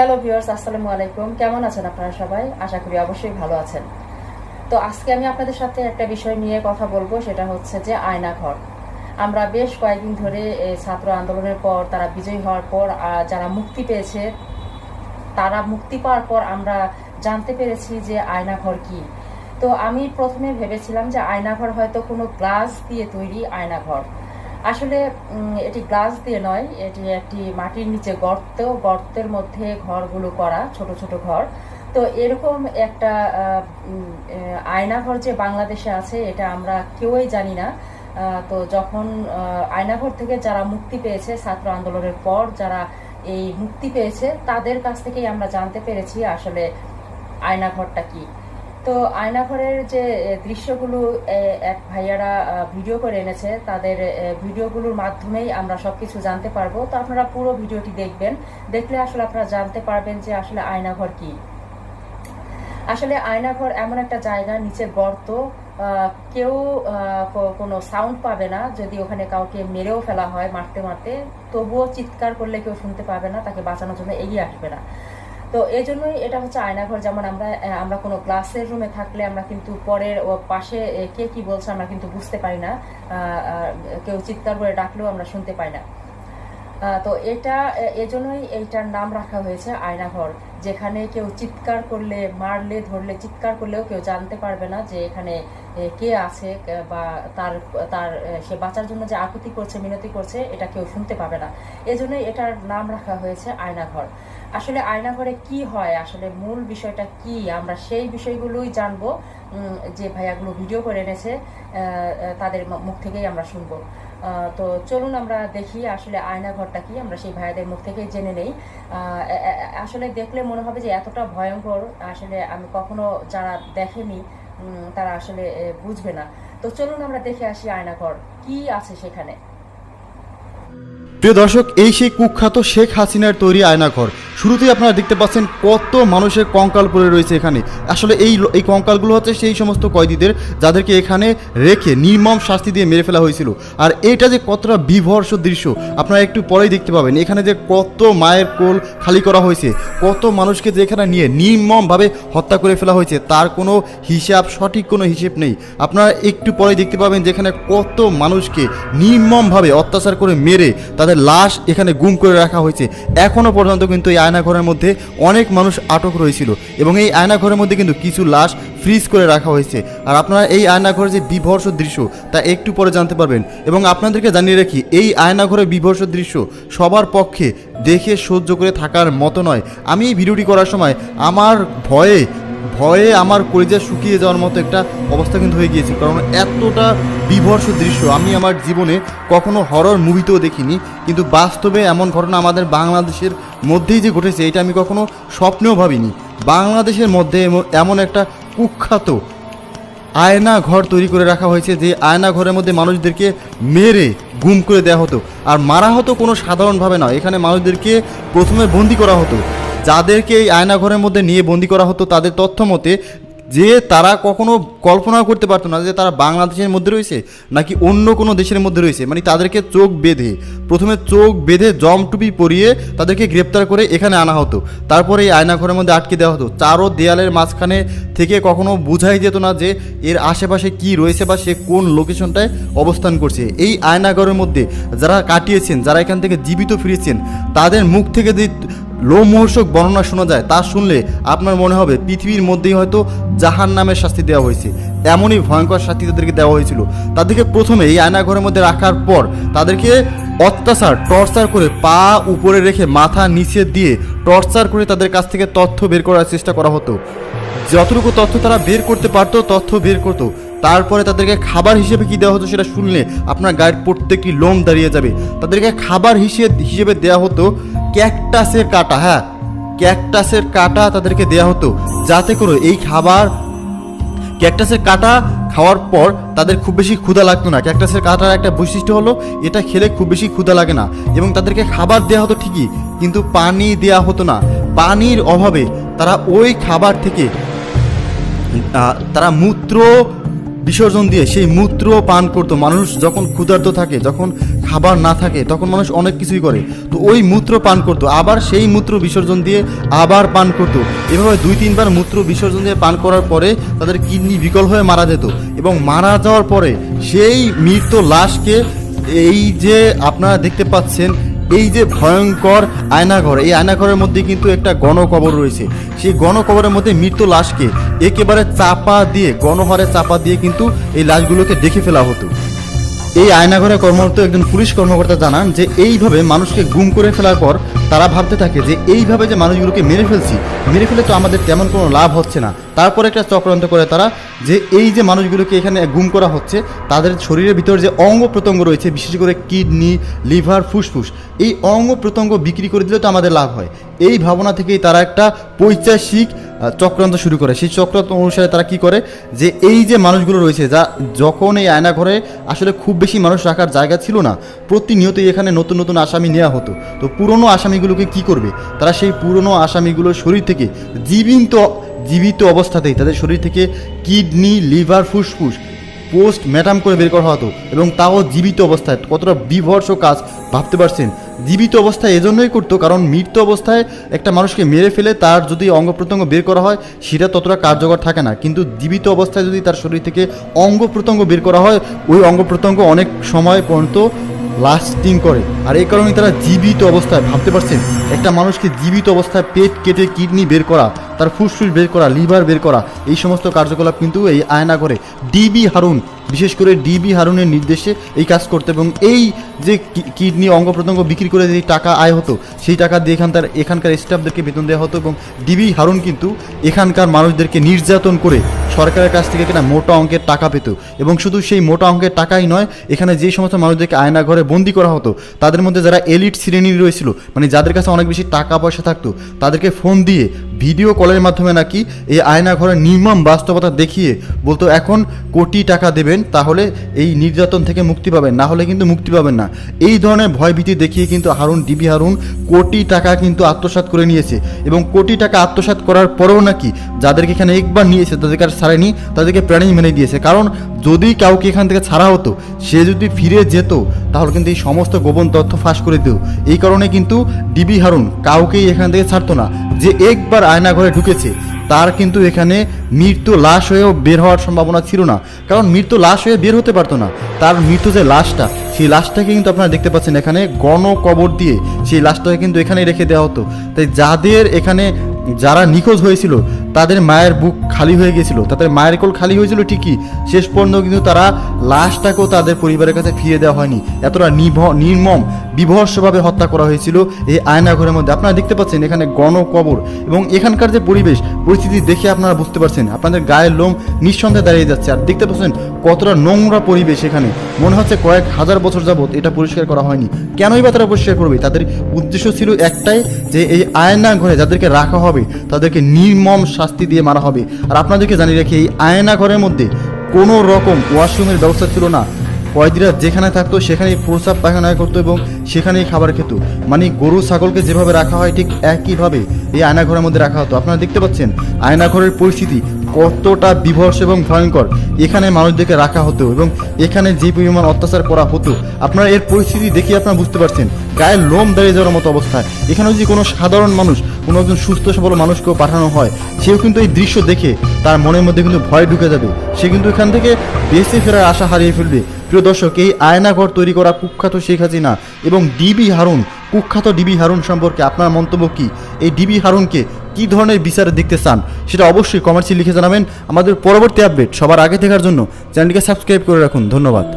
Hello viewers, আসসালামু আলাইকুম। কেমন আছেন আপনারা সবাই? আশা করি অবশ্যই ভালো আছেন। তো আজকে আমি আপনাদের সাথে একটা বিষয় নিয়ে কথা বলব, সেটা হচ্ছে যে আয়নাঘর। আমরা বেশ কয়েকদিন ধরে ছাত্র আন্দোলনের পর, তারা বিজয়ী হওয়ার পর যারা মুক্তি পেয়েছে, তারা মুক্তি পাওয়ার পর আমরা জানতে পেরেছি যে আয়নাঘর কি। তো আমি প্রথমে ভেবেছিলাম যে আয়নাঘর হয়তো কোনো গ্লাস দিয়ে তৈরি আয়নাঘর। আসলে এটি গ্লাস দিয়ে নয়, এটি একটি মাটির নিচে গর্ত, গর্তের মধ্যে ঘরগুলো করা, ছোট ছোট ঘর। তো এরকম একটা আয়নাঘর যে বাংলাদেশে আছে, এটা আমরা কেউই জানি না। তো যখন আয়নাঘর থেকে যারা মুক্তি পেয়েছে ছাত্র আন্দোলনের পর, যারা এই মুক্তি পেয়েছে, তাদের কাছ থেকেই আমরা জানতে পেরেছি আসলে আয়নাঘরটা কি। তো আয়নাঘরের যে দৃশ্যগুলো এক ভাইয়ারা ভিডিও করে এনেছে, তাদের ভিডিওগুলোর মাধ্যমেই আমরা সবকিছু জানতে পারব। তো আপনারা পুরো ভিডিওটি দেখবেন। দেখলে আসলে আপনারা জানতে পারবেন যে আসলে আয়নাঘর কি। আসলে আয়নাঘর এমন একটা জায়গা, নিচে গর্ত কেউ কোনো সাউন্ড পাবে না। যদি ওখানে কাউকে মেরেও ফেলা হয় মারতে মারতে, তবুও চিৎকার করলে কেউ শুনতে পাবে না, তাকে বাঁচানোর জন্য এগিয়ে আসবে না। তো এই জন্যই এটা হচ্ছে আয়নাঘর, যেমন আমরা আমরা কোনো ক্লাসের রুমে থাকলে আমরা কিন্তু পরের ও পাশে কে কি বলছে আমরা কিন্তু বুঝতে পারি না। কেউ চিৎকার করে ডাকলেও আমরা শুনতে পাই না। তো এটা এজন্যই এইটার নাম রাখা হয়েছে আয়নাঘর, যেখানে কেউ চিৎকার করলে, মারলে, ধরলে, চিৎকার করলেও কেউ জানতে পারবে না যে এখানে কে আছে বা তার তার সে বাঁচার জন্য যে আকুতি করছে, মিনতি করছে, এটা কেউ শুনতে পাবে না। এজন্যই এটার নাম রাখা হয়েছে আয়নাঘর। আসলে আয়নাঘরে কি হয়, আসলে মূল বিষয়টা কি, আমরা সেই বিষয়গুলোই জানব। যে ভাইয়াগুলো ভিডিও করে এনেছে তাদের মুখ থেকেই আমরা শুনব। তো চলুন আমরা দেখি আসলে আয়নাঘরটা কি, আমরা সেই ভাইয়াদের মুখ থেকেই জেনে নেই। আসলে দেখলে মনে হবে যে এতটা ভয়ঙ্কর, আসলে আমি কখনো যারা দেখেনি তারা আসলে বুঝবে না। তো চলুন আমরা দেখে আসি আয়নাঘর, কি আছে সেখানে? প্রিয় দর্শক, এই সেই কুখ্যাত শেখ হাসিনার তৈরি আয়নাঘর। শুরুতেই আপনারা দেখতে পাচ্ছেন কত মানুষের কঙ্কাল পড়ে রয়েছে এখানে। আসলে এই এই কঙ্কালগুলো হচ্ছে সেই সমস্ত কয়েদিদের যাদেরকে এখানে রেখে নির্মম শাস্তি দিয়ে মেরে ফেলা হয়েছিল। আর এটা যে কতটা বিভর্ষ দৃশ্য, আপনারা একটু পরেই দেখতে পাবেন। এখানে যে কত মায়ের কোল খালি করা হয়েছে, কত মানুষকে যে এখানে নিয়ে নির্মমভাবে হত্যা করে ফেলা হয়েছে, তার কোনো হিসাব, সঠিক কোনো হিসেব নেই। আপনারা একটু পরে দেখতে পাবেন যেখানে কত মানুষকে নির্মমভাবে অত্যাচার করে মেরে তাদের লাশ এখানে গুম করে রাখা হয়েছে। এখনও পর্যন্ত কিন্তু এই আয়নাঘরের মধ্যে অনেক মানুষ আটক রয়েছিল এবং এই আয়নাঘরের মধ্যে কিন্তু কিছু লাশ ফ্রিজ করে রাখা হয়েছে। আর আপনারা এই আয়নাঘরের যে বিভর্ষ দৃশ্য, তা একটু পরে জানতে পারবেন। এবং আপনাদেরকে জানিয়ে রাখি, এই আয়নাঘরের বিভর্ষ দৃশ্য সবার পক্ষে দেখে সহ্য করে থাকার মতো নয়। আমি এই ভিডিওটি করার সময় আমার ভয়ে ভয়ে আমার কলিজা শুকিয়ে যাওয়ার মতো একটা অবস্থা কিন্তু হয়ে গিয়েছে। কারণ এতটা বিভর্ষ দৃশ্য আমি আমার জীবনে কখনো হরর মুভিতেও দেখিনি। কিন্তু বাস্তবে এমন ঘটনা আমাদের বাংলাদেশের মধ্যেই যে ঘটেছে, এটা আমি কখনো স্বপ্নেও ভাবিনি। বাংলাদেশের মধ্যে এমন- একটা কুখ্যাত আয়না ঘর তৈরি করে রাখা হয়েছে, যে আয়না ঘরের মধ্যে মানুষদেরকে মেরে গুম করে দেওয়া হতো। আর মারা হতো কোনো সাধারণভাবে নয় এখানে মানুষদেরকে প্রথমে বন্দি করা হতো। যাদেরকে এই আয়নাঘরের মধ্যে নিয়ে বন্দি করা হতো, তাদের তথ্য মতে, যে তারা কখনো কল্পনা করতে পারতো না যে তারা বাংলাদেশের মধ্যে রয়েছে নাকি অন্য কোনো দেশের মধ্যে রয়েছে। মানে তাদেরকে চোখ বেঁধে, প্রথমে চোখ বেঁধে জমটুপি পরিয়ে তাদেরকে গ্রেপ্তার করে এখানে আনা হতো। তারপরে এই আয়নাঘরের মধ্যে আটকে দেওয়া হতো। চারো দেয়ালের মাঝখানে থেকে কখনো বোঝাই যেত না যে এর আশেপাশে কি রয়েছে বা সে কোন লোকেশনটায় অবস্থান করছে। এই আয়নাঘরের মধ্যে যারা কাটিয়েছেন, যারা এখান থেকে জীবিত ফিরেছেন, তাদের মুখ থেকে যে লোমহর্ষক বর্ণনা শোনা যায়, তা শুনলে আপনার মনে হবে পৃথিবীর মধ্যেই হয়তো জাহান নামের শাস্তি দেওয়া হয়েছে। এমনই ভয়ঙ্কর শাস্তি তাদেরকে দেওয়া হয়েছিল। তাদেরকে প্রথমে এই আয়নাঘরের মধ্যে রাখার পর তাদেরকে অত্যাচার, টর্চার করে পা উপরে রেখে মাথা নিচে দিয়ে টর্চার করে তাদের কাছ থেকে তথ্য বের করার চেষ্টা করা হতো। যতটুকু তথ্য তারা বের করতে পারতো, তথ্য বের করতো। তারপরে তাদেরকে খাবার হিসেবে কি দেওয়া হতো সেটা শুনলে আপনার গায়ের প্রত্যেকটি লোম দাঁড়িয়ে যাবে। তাদেরকে খাবার হিসেবে হিসেবে দেওয়া হতো ক্যাকটাসের কাটা হ্যাঁ ক্যাকটাসের কাটা তাদেরকে দেওয়া হতো যাতে করে এই খাবার, ক্যাকটাসের কাটা খাওয়ার পর তাদের খুব বেশি ক্ষুধা লাগতো না। ক্যাকটাসের কাটার একটা বৈশিষ্ট্য হলো, এটা খেলে খুব বেশি ক্ষুধা লাগে না এবং তাদেরকে খাবার দেওয়া হতো ঠিকই, কিন্তু পানি দেওয়া হতো না। পানির অভাবে তারা ওই খাবার থেকে তারা মূত্র বিসর্জন দিয়ে সেই মূত্র পান করতো। মানুষ যখন ক্ষুধার্ত থাকে, যখন খাবার না থাকে, তখন মানুষ অনেক কিছুই করে। তো ওই মূত্র পান করতো, আবার সেই মূত্র বিসর্জন দিয়ে আবার পান করতো। এভাবে দুই, তিনবার মূত্র বিসর্জন দিয়ে পান করার পরে তাদের কিডনি বিকল হয়ে মারা যেত এবং মারা যাওয়ার পরে সেই মৃত লাশকে এই যে আপনারা দেখতে পাচ্ছেন, এই যে ভয়ঙ্কর আয়নাঘর, এই আয়নাঘরের মধ্যে কিন্তু একটা গণকবর রয়েছে। সেই গণকবরের মধ্যে মৃত লাশকে একেবারে চাপা দিয়ে, গণহারে চাপা দিয়ে কিন্তু এই লাশগুলোকে দেখে ফেলা হতো। এই আয়নাঘরে কর্মরত একজন পুলিশ কর্মকর্তা জানান যে, এইভাবে মানুষকে গুম করে ফেলার পর তারা ভাবতে থাকে যে, এইভাবে যে মানুষগুলোকে মেরে ফেলছি, মেরে ফেলে তো আমাদের তেমন কোনো লাভ হচ্ছে না। তারপর একটা চক্রান্ত করে তারা যে, এই যে মানুষগুলোকে এখানে গুম করা হচ্ছে, তাদের শরীরের ভিতর যে অঙ্গ প্রত্যঙ্গ রয়েছে, বিশেষ করে কিডনি, লিভার, ফুসফুস, এই অঙ্গ প্রত্যঙ্গ বিক্রি করে দিলে তো আমাদের লাভ হয়। এই ভাবনা থেকেই তারা একটা পৈচাসিক চক্রান্ত শুরু করে। সেই চক্রান্ত অনুসারে তারা কি করে? যে এই যে মানুষগুলো রয়েছে, যা যখন এই আয়নাঘরে আসলে খুব বেশি মানুষ রাখার জায়গা ছিল না, প্রতিনিয়তই এখানে নতুন নতুন আসামি নেওয়া হতো। তো পুরনো আসামিগুলোকে কি করবে? তারা সেই পুরনো আসামিগুলোর শরীর থেকে জীবিত জীবিত অবস্থাতেই তাদের শরীর থেকে কিডনি, লিভার ফুসফুস পোস্ট ম্যাটাম করে বের করা হতো এবং তাও জীবিত অবস্থায়। কতটা বিভর্ষ কাজ, ভাবতে পারছেন? জীবিত অবস্থায় এজন্যই করতো, কারণ মৃত অবস্থায় একটা মানুষকে মেরে ফেলে তার যদি অঙ্গ প্রত্যঙ্গ বের করা হয়, সেটা ততটা কার্যকর থাকে না। কিন্তু জীবিত অবস্থায় যদি তার শরীর থেকে অঙ্গ প্রত্যঙ্গ বের করা হয়, ওই অঙ্গ প্রত্যঙ্গ অনেক সময় পর্যন্ত লাস্টিং করে। আর এই কারণে তারা জীবিত অবস্থায়, ভাবতে পারছেন? একটা মানুষকে জীবিত অবস্থায় পেট কেটে কিডনি বের করা, তার ফুসফুস বের করা, লিভার বের করা, এই সমস্ত কার্যকলাপ কিন্তু এই আয়না করে ডিবি হারুন বিশেষ করে ডিবি হারুনের নির্দেশে এই কাজ করতে এবং এই যে কিডনি অঙ্গ প্রত্যঙ্গ বিক্রি করে যে টাকা আয় হতো, সেই টাকা দিয়ে এখানকার এখানকার স্টাফদেরকে বেতন দেওয়া হতো এবং ডিবি হারুন কিন্তু এখানকার মানুষদেরকে নির্যাতন করে সরকারের কাছ থেকে কিনা মোটা অঙ্কের টাকা পেত এবং শুধু সেই মোটা অঙ্কের টাকাই নয়, এখানে যে সমস্ত মানুষদেরকে আয়না ঘরে বন্দি করা হতো, তাদের মধ্যে যারা এলিট শ্রেণির রয়েছিল মানে যাদের কাছে অনেক বেশি টাকা পয়সা থাকতো, তাদেরকে ফোন দিয়ে ভিডিও কলের মাধ্যমে নাকি এই আয়না ঘরের নির্মম বাস্তবতা দেখিয়ে বলতো, এখন কোটি টাকা দেবেন তাহলে এই নির্যাতন থেকে মুক্তি পাবেন। না হলে কিন্তু মুক্তি পাবেন না। এই ধরনের ভয়ভীতি দেখিয়ে কিন্তু হারুন, ডিবি হারুন কোটি টাকা কিন্তু আত্মসাৎ করে নিয়েছে। এবং কোটি টাকা আত্মসাৎ করার পরেও নাকি যাদেরকে এখানে একবার নিয়েছে তাদেরকে আর ছাড়েনি, তাদেরকে প্রাণী মেনে দিয়েছে। কারণ যদি কাউকে এখান থেকে ছাড়া হতো, সে যদি ফিরে যেত, তাহলে কিন্তু এই সমস্ত গোপন তথ্য ফাঁস করে দিত। এই কারণে কিন্তু ডিবি হারুন কাউকেই এখান থেকে ছাড়তো না। যে একবার আয়না ঘরে ঢুকেছে তার কিন্তু এখানে মৃত্যু লাশ হয়েও বের হওয়ার সম্ভাবনা ছিল না। কারণ মৃত্যু লাশ হয়ে বের হতে পারতো না। তার মৃত্যু যে লাশটা, সেই লাশটাকে কিন্তু আপনারা দেখতে পাচ্ছেন এখানে গণকবর দিয়ে সেই লাশটাকে কিন্তু এখানে রেখে দেওয়া হতো। তাই যাদের এখানে যারা নিখোঁজ হয়েছিল, তাদের মায়ের বুক খালি হয়ে গেছিল তাদের মায়ের কোল খালি হয়েছিল ঠিকই, শেষ পর্যন্ত কিন্তু তারা লাশটাকেও তাদের পরিবারের কাছে ফিরিয়ে দেওয়া হয়নি। এতটা নির্মম বিভৎসভাবে হত্যা করা হয়েছিল এই আয়না ঘরের মধ্যে। আপনারা দেখতে পাচ্ছেন এখানে গণকবর এবং এখানকার যে পরিবেশ, পরিস্থিতি দেখে আপনারা বুঝতে পারছেন। আপনাদের গায়ের লোম নিঃসন্দেহে দাঁড়িয়ে যাচ্ছে। আর দেখতে পাচ্ছেন কতটা নোংরা পরিবেশ এখানে? মনে হচ্ছে কয়েক হাজার বছর যাবত এটা পরিষ্কার করা হয়নি। কেনই বা তারা পরিষ্কার করবে? তাদের উদ্দেশ্য ছিল একটাই যে এই আয়না ঘরে যাদেরকে রাখা হবে, তাদেরকে নির্মম শাস্তি দিয়ে মারা হবে। আর আপনাদেরকে জানিয়ে রাখি, এই আয়না ঘরের মধ্যে কোনো রকম ওয়াশরুমের ব্যবস্থা ছিল না। কয়েদিরা যেখানে থাকতো, সেখানেই প্রসাব পায়খানা করতো এবং সেখানেই খাবার খেত। মানে গরু, ছাগলকে যেভাবে রাখা হয়, ঠিক একইভাবে এই আয়নাঘরের মধ্যে রাখা হতো। আপনারা দেখতে পাচ্ছেন, আয়নাঘরের পরিস্থিতি কতটা বিভর্ষ এবং ভয়ঙ্কর, এখানে মানুষদেরকে রাখা হতো এবং এখানে যে পরিমাণ অত্যাচার করা হতো, আপনারা এর পরিস্থিতি দেখে আপনারা বুঝতে পারছেন। গায়ের লোম দাঁড়িয়ে যাওয়ার মতো অবস্থায় এখানে যদি কোনো সাধারণ মানুষ, কোনো একজন সুস্থ সবল মানুষকেও পাঠানো হয়, সেও কিন্তু এই দৃশ্য দেখে তার মনের মধ্যে কিন্তু ভয় ঢুকে যাবে। সে কিন্তু এখান থেকে বেঁচে ফেরার আশা হারিয়ে ফেলবে। প্রিয় দর্শক, এই আয়নাঘর তৈরি করা কুখ্যাত শেখ হাসিনা এবং ডিবি হারুন, কুখ্যাত ডিবি হারুন সম্পর্কে আপনার মন্তব্য কি? এই ডিবি হারুনকে কি ধরনের বিচারে দেখতে চান, সেটা অবশ্যই কমেন্টসে লিখে জানাবেন আমাদের পরবর্তী আপডেট সবার আগে দেখার জন্য চ্যানেলটিকে সাবস্ক্রাইব করে রাখুন ধন্যবাদ